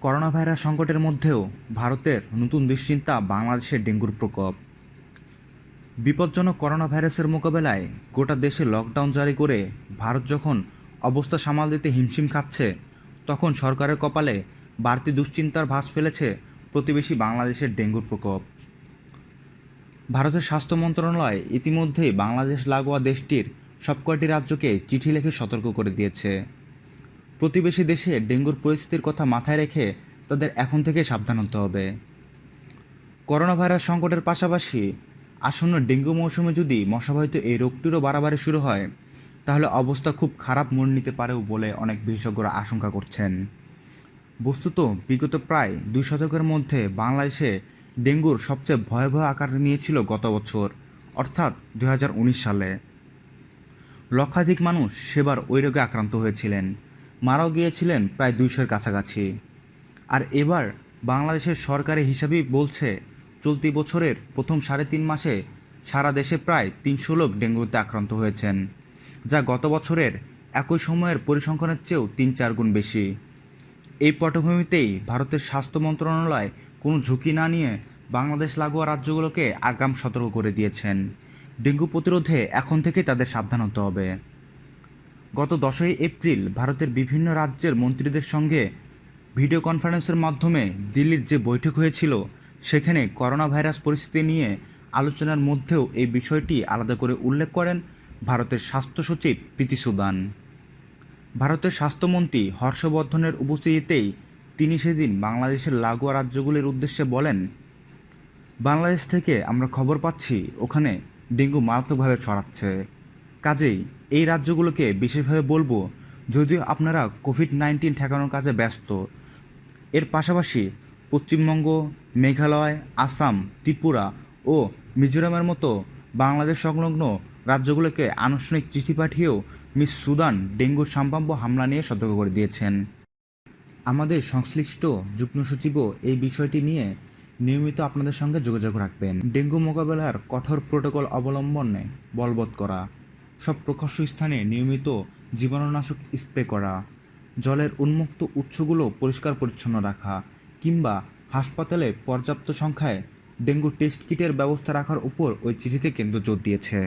Corona virus সংকটের মধ্যেও ভারতের নতুন দুশ্চিন্তা বাংলাদেশের ডেঙ্গুর প্রকোপ। বিপজ্জনক করোনা ভাইরাসের মোকাবেলায় গোটা দেশে লকডাউন জারি করে ভারত যখন অবস্থা সামাল দিতে হিমশিম খাচ্ছে, তখন সরকারের কপালে বাড়তি দুশ্চিন্তার ভাস ফেলেছে প্রতিবেশী বাংলাদেশের ডেঙ্গুর প্রকোপ। ভারতের স্বাস্থ্য মন্ত্রণালয় ইতিমধ্যেই বাংলাদেশ লাগোয়া দেশটির সবকটি রাজ্যকে চিঠি লিখে সতর্ক করে দিয়েছে। প্রতিবেশী দেশে ডেঙ্গুর পরিস্থিতির কথা মাথায় রেখে তাদের এখন থেকে সাবধান হতে হবে। করোনা ভাইরাস সংকটের পাশাপাশি আসন্ন ডেঙ্গু মৌসুমে যদি মশাবাহিত এই রোগটিরও বাড়াবাড়ি শুরু হয়, তাহলে অবস্থা খুব খারাপ মোড় নিতে পারেও বলে অনেক বিশেষজ্ঞরা আশঙ্কা করছেন। বস্তুত বিগত প্রায় দুই শতকের মধ্যে বাংলাদেশে ডেঙ্গুর সবচেয়ে ভয়াবহ আকার নিয়েছিল গত বছর, অর্থাৎ দু হাজার উনিশ সালে। লক্ষাধিক মানুষ সেবার ওই রোগে আক্রান্ত হয়েছিলেন। মারাও গিয়েছিলেন প্রায় দুইশোর কাছাকাছি। আর এবার বাংলাদেশের সরকারি হিসাবেই বলছে, চলতি বছরের প্রথম সাড়ে তিন মাসে সারা দেশে প্রায় তিনশো লোক ডেঙ্গুতে আক্রান্ত হয়েছেন, যা গত বছরের একই সময়ের পরিসংখ্যানের চেয়েও তিন চার গুণ বেশি। এই পটভূমিতেই ভারতের স্বাস্থ্য মন্ত্রণালয় কোনো ঝুঁকি না নিয়ে বাংলাদেশ লাগোয়া রাজ্যগুলোকে আগাম সতর্ক করে দিয়েছেন। ডেঙ্গু প্রতিরোধে এখন থেকেই তাদের সাবধান হতে হবে। গত দশই এপ্রিল ভারতের বিভিন্ন রাজ্যের মন্ত্রীদের সঙ্গে ভিডিও কনফারেন্সের মাধ্যমে দিল্লির যে বৈঠক হয়েছিল, সেখানে করোনা ভাইরাস পরিস্থিতি নিয়ে আলোচনার মধ্যেও এই বিষয়টি আলাদা করে উল্লেখ করেন ভারতের স্বাস্থ্য সচিব প্রীতি সুদান। ভারতের স্বাস্থ্যমন্ত্রী হর্ষবর্ধনের উপস্থিতিতেই তিনি সেদিন বাংলাদেশের লাগোয়া রাজ্যগুলির উদ্দেশ্যে বলেন, বাংলাদেশ থেকে আমরা খবর পাচ্ছি, ওখানে ডেঙ্গু মারাত্মকভাবে ছড়াচ্ছে। কাজেই এই রাজ্যগুলোকে বিশেষভাবে বলব, যদিও আপনারা কোভিড নাইন্টিন ঠেকানোর কাজে ব্যস্ত। এর পাশাপাশি পশ্চিমবঙ্গ, মেঘালয়, আসাম, ত্রিপুরা ও মিজোরামের মতো বাংলাদেশ সংলগ্ন রাজ্যগুলোকে আনুষ্ঠানিক চিঠি পাঠিয়েও মিস সুদান ডেঙ্গুর সম্ভাব্য হামলা নিয়ে সতর্ক করে দিয়েছেন। আমাদের সংশ্লিষ্ট যুগ্ম সচিবও এই বিষয়টি নিয়ে নিয়মিত আপনাদের সঙ্গে যোগাযোগ রাখবেন। ডেঙ্গু মোকাবেলার কঠোর প্রোটোকল অবলম্বনে বলবৎ করা। সব প্রকাশ্য স্থানে নিয়মিত জীবাণুনাশক স্প্রে করা, জলের উন্মুক্ত উৎসগুলো পরিষ্কার পরিচ্ছন্ন রাখা, কিংবা হাসপাতালে পর্যাপ্ত সংখ্যায় ডেঙ্গু টেস্ট কিটের ব্যবস্থা রাখার উপর ওই চিঠিতে কেন্দ্র জোর দিয়েছে।